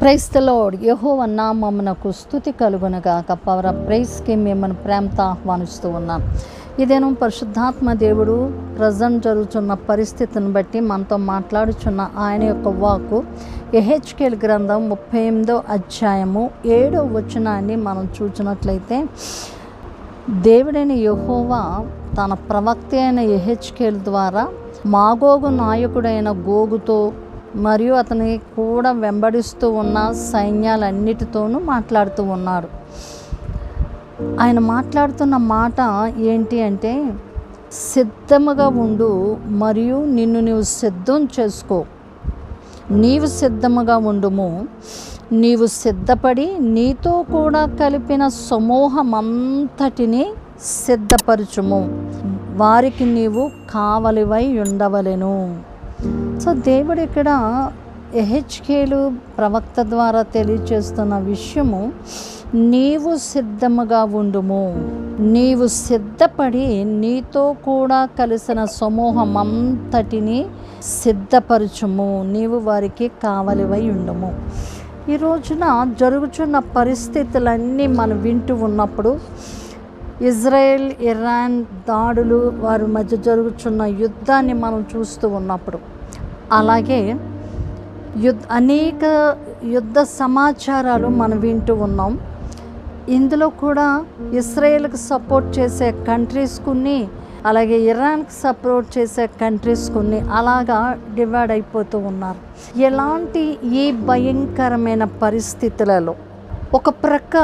ప్రైస్తలో యహోవ నామమునకు స్థుతి కలుగునగాక. పవర్ ప్రైస్కి మిమ్మల్ని ప్రేమతో ఆహ్వానిస్తూ ఉన్నాం. ఇదేను పరిశుద్ధాత్మ దేవుడు ప్రజెంట్ జరుగుతున్న పరిస్థితిని బట్టి మనతో మాట్లాడుచున్న ఆయన యొక్క వాకు ఎహెచ్కేల్ గ్రంథం ముప్పై ఎనిమిదో అధ్యాయము ఏడో వచనాన్ని మనం చూసినట్లయితే దేవుడైన యహోవా తన ప్రవక్త అయిన ఎహెచ్కేల్ ద్వారా మాగోగు నాయకుడైన గోగుతో మరియు అతని కూడా వెంబడిస్తూ ఉన్న సైన్యాలన్నిటితోనూ మాట్లాడుతూ ఉన్నాడు ఆయన మాట్లాడుతున్న మాట ఏంటి అంటే సిద్ధముగా ఉండు మరియు నిన్ను నీవు సిద్ధం చేసుకో. నీవు సిద్ధముగా ఉండుము. నీవు సిద్ధపడి నీతో కూడా కలిపిన సమూహమంతటిని సిద్ధపరచుము. వారికి నీవు కావలివై ఉండవలెను. సో దేవుడు ఇక్కడ ఎహెచ్కేలు ప్రవక్త ద్వారా తెలియచేస్తున్న విషయము నీవు సిద్ధముగా ఉండుము నీవు సిద్ధపడి నీతో కూడా కలిసిన సమూహం అంతటిని సిద్ధపరచుము నీవు వారికి కావలివై ఉండుము. ఈ రోజున జరుగుతున్న పరిస్థితులన్నీ మనం వింటూ ఉన్నప్పుడు ఇజ్రాయెల్ ఇరాన్ దాడులు వారి మధ్య జరుగుతున్న యుద్ధాన్ని మనం చూస్తూ ఉన్నప్పుడు అలాగే యుద్ధ అనేక యుద్ధ సమాచారాలు మనం వింటూ ఉన్నాం. ఇందులో కూడా ఇస్రాయేల్కి సపోర్ట్ చేసే కంట్రీస్ కొన్ని అలాగే ఇరాన్కి సపోర్ట్ చేసే కంట్రీస్ కొన్ని అలాగా డివైడ్ అయిపోతూ ఉన్నారు. ఎలాంటి ఈ భయంకరమైన పరిస్థితులలో ఒక ప్రక్క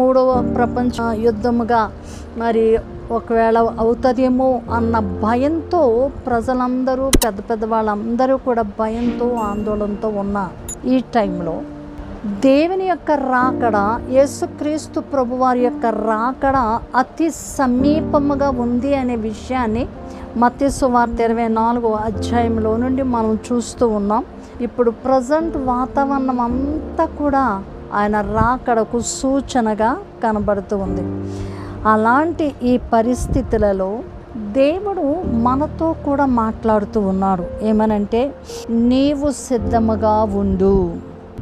మూడవ ప్రపంచ యుద్ధముగా మరి ఒకవేళ అవుతుందేమో అన్న భయంతో ప్రజలందరూ పెద్ద పెద్ద వాళ్ళందరూ కూడా భయంతో ఆందోళనతో ఉన్న ఈ టైంలో దేవుని యొక్క రాకడ యేసుక్రీస్తు ప్రభువారి యొక్క రాకడ అతి సమీపముగా ఉంది అనే విషయాన్ని మత్స్సు వార్త ఇరవై నాలుగో అధ్యాయంలో నుండి మనం చూస్తూ ఉన్నాం. ఇప్పుడు ప్రజెంట్ వాతావరణం అంతా కూడా ఆయన రాకడకు సూచనగా కనబడుతూ ఉంది. అలాంటి ఈ పరిస్థితులలో దేవుడు మనతో కూడా మాట్లాడుతూ ఉన్నాడు ఏమనంటే నీవు సిద్ధముగా ఉండు.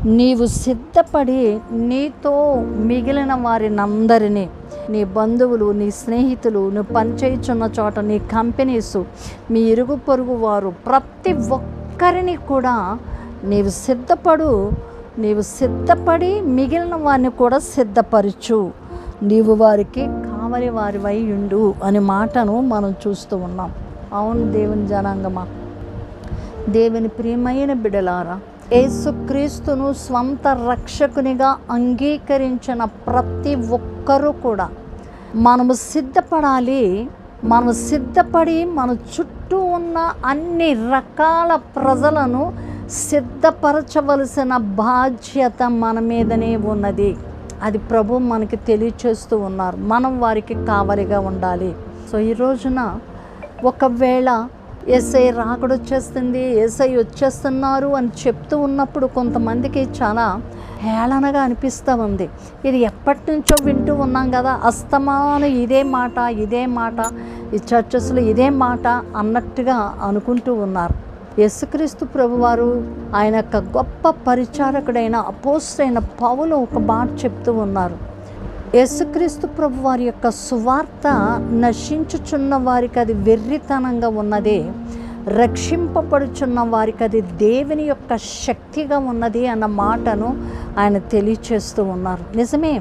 నీవు సిద్ధపడి నీతో మిగిలిన వారినందరినీ నీ బంధువులు నీ స్నేహితులు నువ్వు పనిచేయుచున్న చోట నీ కంపెనీస్ మీ ఇరుగు పొరుగు వారు ప్రతి ఒక్కరిని కూడా నీవు సిద్ధపడు నీవు సిద్ధపడి మిగిలిన వారిని కూడా సిద్ధపరచు. నీవు వారికి కావలి వారివై ఉండు అనే మాటను మనం చూస్తూ ఉన్నాం. అవును దేవుని జనాంగమా? దేవుని ప్రియమైన బిడలారా యేసుక్రీస్తును స్వంత రక్షకునిగా అంగీకరించిన ప్రతి ఒక్కరూ కూడా మనము సిద్ధపడాలి మనము సిద్ధపడి మన చుట్టూ ఉన్న అన్ని రకాల ప్రజలను సిద్ధపరచవలసిన బాధ్యత మన మీదనే ఉన్నది. అది ప్రభు మనకి తెలియచేస్తూ ఉన్నారు. మనం వారికి కావలిగా ఉండాలి. సో ఈ రోజున ఒకవేళ ఎస్ఐ రాకడు వచ్చేస్తుంది ఎస్ఐ వచ్చేస్తున్నారు అని చెప్తూ ఉన్నప్పుడు కొంతమందికి చాలా హేళనగా అనిపిస్తూ ఉంది. ఇది ఎప్పటి నుంచో వింటూ ఉన్నాం కదా అస్తమానం ఇదే మాట ఇదే మాట ఈ చర్చస్లో ఇదే మాట అన్నట్టుగా అనుకుంటూ ఉన్నారు. యేసుక్రీస్తు ప్రభువారు ఆయన యొక్క గొప్ప పరిచారకుడైన అపోస్టైన పౌలు ఒక మాట చెప్తూ ఉన్నారు. యేసుక్రీస్తు ప్రభు వారి యొక్క సువార్త నశించుచున్న వారికి అది వెర్రితనంగా ఉన్నదే రక్షింపబడుచున్న వారికి అది దేవుని యొక్క శక్తిగా ఉన్నది అన్న మాటను ఆయన తెలియచేస్తూ ఉన్నారు. నిజమే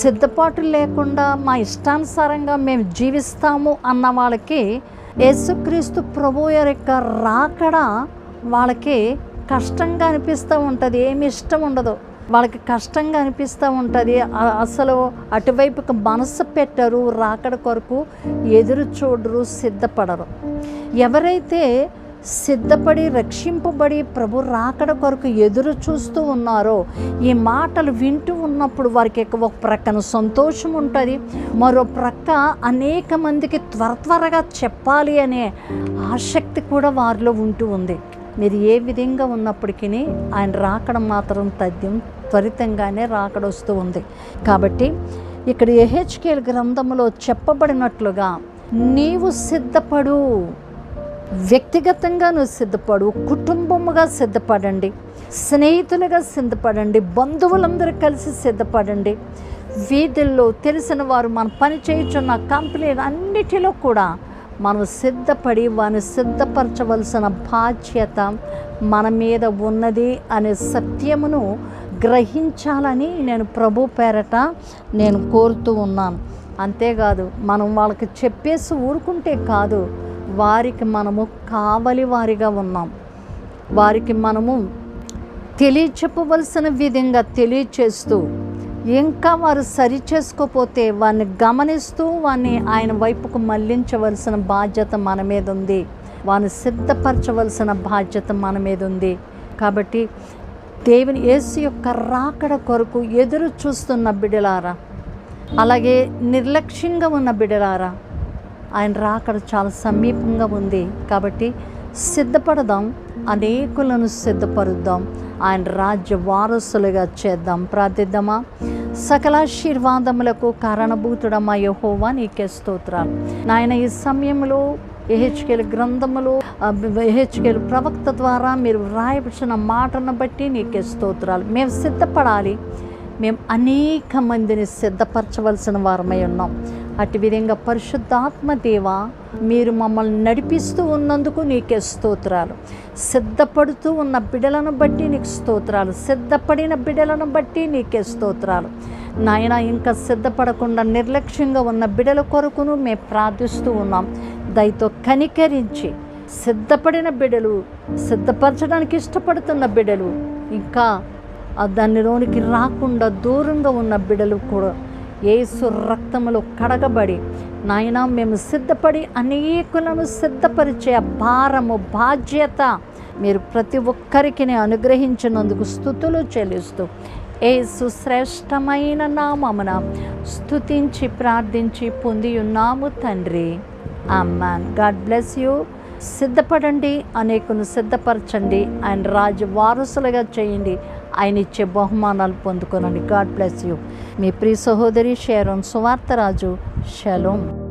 సిద్ధపాటు లేకుండా మా ఇష్టానుసారంగా మేము జీవిస్తాము అన్న వాళ్ళకి యేసుక్రీస్తు ప్రభు యొక్క రాకడ వాళ్ళకి కష్టంగా అనిపిస్తూ ఉంటుంది. ఏమి ఇష్టం ఉండదు. వాళ్ళకి కష్టంగా అనిపిస్తూ ఉంటుంది. అసలు అటువైపుకి మనసు పెట్టరు రాకడ కొరకు ఎదురు చూడరు సిద్ధపడరు. ఎవరైతే సిద్ధపడి రక్షింపబడి ప్రభు రాకడ కొరకు ఎదురు చూస్తూ ఉన్నారో ఈ మాటలు వింటూ ఉన్నప్పుడు వారికి ఒక ప్రక్కన సంతోషం ఉంటుంది. మరో ప్రక్క అనేక మందికి త్వర త్వరగా చెప్పాలి అనే ఆసక్తి కూడా వారిలో ఉంటూ ఉంది. మీరు ఏ విధంగా ఉన్నప్పటికీ ఆయన రాకడ మాత్రం తథ్యం త్వరితంగానే రాకడొస్తూ ఉంది. కాబట్టి ఇక్కడ ఎహెచ్కేల్ గ్రంథంలో చెప్పబడినట్లుగా నీవు సిద్ధపడు. వ్యక్తిగతంగా నువ్వు సిద్ధపడు కుటుంబముగా సిద్ధపడండి స్నేహితులుగా సిద్ధపడండి బంధువులందరూ కలిసి సిద్ధపడండి. వీధుల్లో తెలిసిన వారు మన పని చేయుచున్న కంపెనీలు అన్నిటిలో కూడా మనం సిద్ధపడి వారిని సిద్ధపరచవలసిన బాధ్యత మన మీద ఉన్నది అనే సత్యమును గ్రహించాలని నేను ప్రభు పేరట నేను కోరుతూ ఉన్నాను. అంతేకాదు మనం వాళ్ళకి చెప్పేసి ఊరుకుంటే కాదు వారికి మనము కావలి వారిగా ఉన్నాం. వారికి మనము తెలియచెప్పవలసిన విధంగా తెలియచేస్తూ ఇంకా వారు సరి చేసుకోపోతే వారిని గమనిస్తూ వారిని ఆయన వైపుకు మళ్ళించవలసిన బాధ్యత మన మీద ఉంది. వారిని సిద్ధపరచవలసిన బాధ్యత మన మీద ఉంది. కాబట్టి దేవుని యేసు యొక్క రాకడ కొరకు ఎదురు చూస్తున్న బిడలారా అలాగే నిర్లక్ష్యంగా ఉన్న బిడలారా ఆయన రాకడ చాలా సమీపంగా ఉంది. కాబట్టి సిద్ధపడదాం అనేకులను సిద్ధపరుద్దాం ఆయన రాజ్య వారసులుగా చేద్దాం. ప్రార్థిద్దామా? సకలాశీర్వాదములకు కారణభూతుడమ్మా యహోవా నీకే స్తోత్రాలు. నాయన ఈ సమయంలో ఎహెచ్కేల్ గ్రంథములు ఎహెచ్కేల్ ప్రవక్త ద్వారా మీరు వ్రాయబడిన మాటను బట్టి నీకే స్తోత్రాలు. మేము సిద్ధపడాలి. మేము అనేక మందిని సిద్ధపరచవలసిన వారమై ఉన్నాం. అటు విధంగా పరిశుద్ధాత్మ దేవ మీరు మమ్మల్ని నడిపిస్తూ ఉన్నందుకు నీకే స్తోత్రాలు. సిద్ధపడుతూ ఉన్న బిడలను బట్టి నీకు స్తోత్రాలు. సిద్ధపడిన బిడలను బట్టి నీకే స్తోత్రాలు. నాయన ఇంకా సిద్ధపడకుండా నిర్లక్ష్యంగా ఉన్న బిడల కొరకును మేము ప్రార్థిస్తూ ఉన్నాం. దయతో కనికరించి సిద్ధపడిన బిడలు సిద్ధపరచడానికి ఇష్టపడుతున్న బిడలు ఇంకా దానిలోనికి రాకుండా దూరంగా ఉన్న బిడలు కూడా ఏసు రక్తములో కడగబడి నాయన మేము సిద్ధపడి అనేకులను సిద్ధపరిచే భారము బాధ్యత మీరు ప్రతి ఒక్కరికి అనుగ్రహించినందుకు స్థుతులు చెల్లిస్తూ ఏసు శ్రేష్టమైన నామమున స్థుతించి ప్రార్థించి పొంది ఉన్నాము తండ్రి. Amen God bless you. సిద్ధపడండి అనేకును సిద్ధపరచండి ఆయన రాజు వారసులుగా చేయండి ఆయన ఇచ్చే బహుమానాలు పొందుకోనండి. God bless you. మీ ప్రియ సహోదరి షేరోన్ సువార్తరాజు. షలోం.